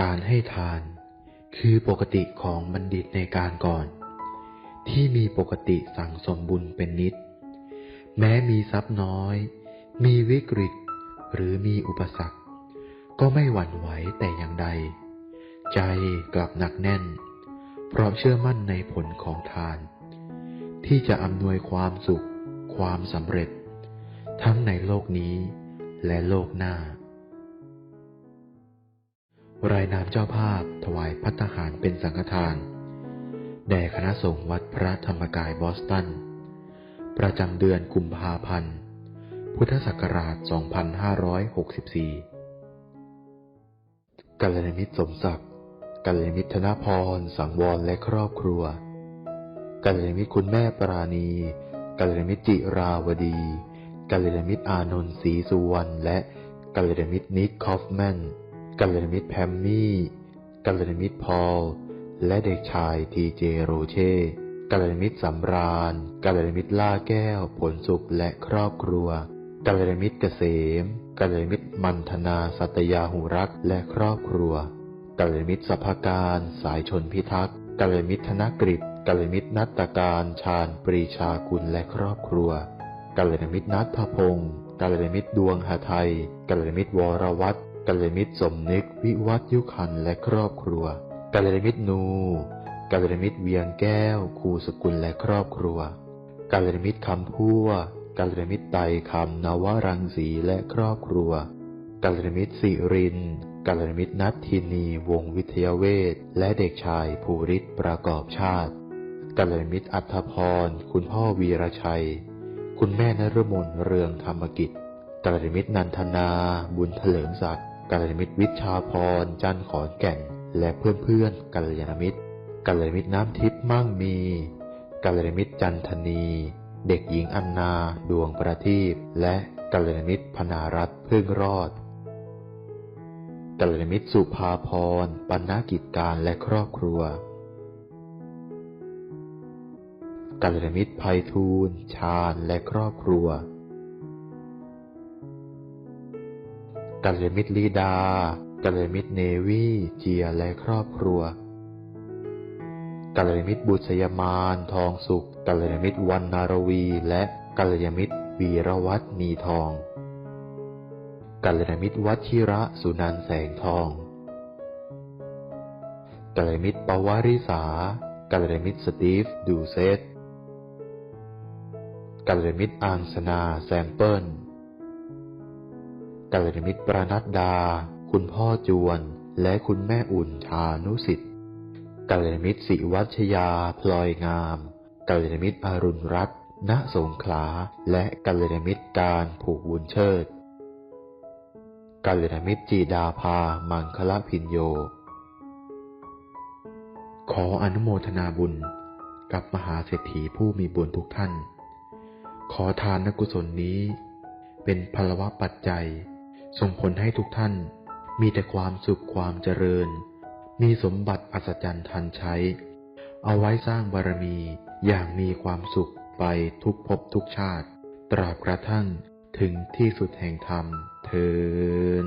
การให้ทาน คือปกติของบัณฑิตในการก่อน ที่มีปกติสั่งสมบุญเป็นนิด แม้มีทรัพย์น้อย มีวิกฤต หรือมีอุปสรรค ก็ไม่หวั่นไหวแต่อย่างใด ใจกลับหนักแน่น เพราะเชื่อมั่นในผลของทาน ที่จะอำนวยความสุข ความสำเร็จ ทั้งในโลกนี้และโลกหน้า รายนามเจ้าภาพถวายพัฒหารเป็นสังฆทาน แด่คณะสงฆ์วัดพระธรรมกายบอสตัน ประจำเดือนกุมภาพันธ์ พุทธศักราช 2564กัลยาณมิตรสมศักดิ์กัลยาณมิตรธนพร สังวรและครอบครัวกัลยาณมิตรคุณแม่ปราณีกัลยาณมิตรจิราวดีกัลยาณมิตรอานนท์ศรีสุวรรณและกัลยาณมิตรนิกคอฟแมน กัลยาณมิตรแพมมี่กัลยาณมิตรพอล และเด็กชายทีเจโรเช่กัลยาณมิตรสำราญกัลยาณมิตรล่าแก้ว ผลสุขและครอบครัวกัลยาณมิตรเกษมกัลยาณมิตรมันธนาสัตยาหุรักและครอบครัวกัลยาณมิตรสัพพการ สายชนพิทักษ์กัลยาณมิตรธนกฤษกัลยาณมิตรนัตตการชาญปรีชากุลและครอบครัวกัลยาณมิตรนัทพงศ์กัลยาณมิตรดวงหาไทยกัลยาณมิตรวรวัตร กัลยมิตรสมนึกวิวัฒยุคันและครอบครัวกัลยมิตรนูกัลยมิตรเวียงแก้วครูสกุลและครอบครัวกัลยมิตรคำพัวกัลยมิตรไตคำนวรังสีและครอบครัวกัลยมิตรสิรินกัลยมิตรนัททินีวงวิทยาเวศและเด็กชายภูริศประกอบชาติกัลยมิตรอัธพร คุณพ่อวีรชัย คุณแม่นฤมลเรืองธรรมกิจกัลยมิตรนันทนา บุญเถลิงศักดิ์ กัลยาณมิตรวิชาพร จันทร์ขอนแก่น และเพื่อนๆกัลยาณมิตรกัลยาณมิตรน้ำทิพย์มั่งมีกัลยาณมิตรจันทนี เด็กหญิงอันนา ดวงประทีปและกัลยาณมิตรพนารัตพึ่งรอดกัลยาณมิตรสุภาพรปัณณกิจการและครอบครัวกัลยาณมิตรไพฑูรย์ชาญและครอบครัว กัลยามิตรลีดากัลยามิตรเนวีเจียและครอบครัวกัลยาณมิตรบุษยมานทองสุขกัลยาณมิตรวันนารวี และกัลยาณมิตรวีรวัฒน์มีทองกัลยาณมิตรวัชิระสุนันแสงทองกัลยาณมิตรปวาริสากัลยาณมิตรสตีฟดูเซตกัลยาณมิตรอังสนาแซมเปิล กัลยาณมิตรประนัดดา คุณพ่อจวน และคุณแม่อุ่นชานุสิทธิ์กัลยาณมิตรศิวัชยา พลอยงามกัลยาณมิตรอรุณรัตน์ณสงขลา และกัลยาณมิตรการผูกบุญเชิดกัลยาณมิตรจีดาภา มังคละพินโย ขออนุโมทนาบุญกับมหาเศรษฐีผู้มีบุญทุกท่าน ขอทานนกุศลนี้ เป็นพลวะปัจจัย ส่งผลให้ทุกท่าน มีแต่ความสุขความเจริญ มีสมบัติอัศจรรย์ทันใช้ เอาไว้สร้างบารมีอย่างมีความสุขไปทุกภพทุกชาติ ตราบกระทั่งถึงที่สุดแห่งธรรมเทิน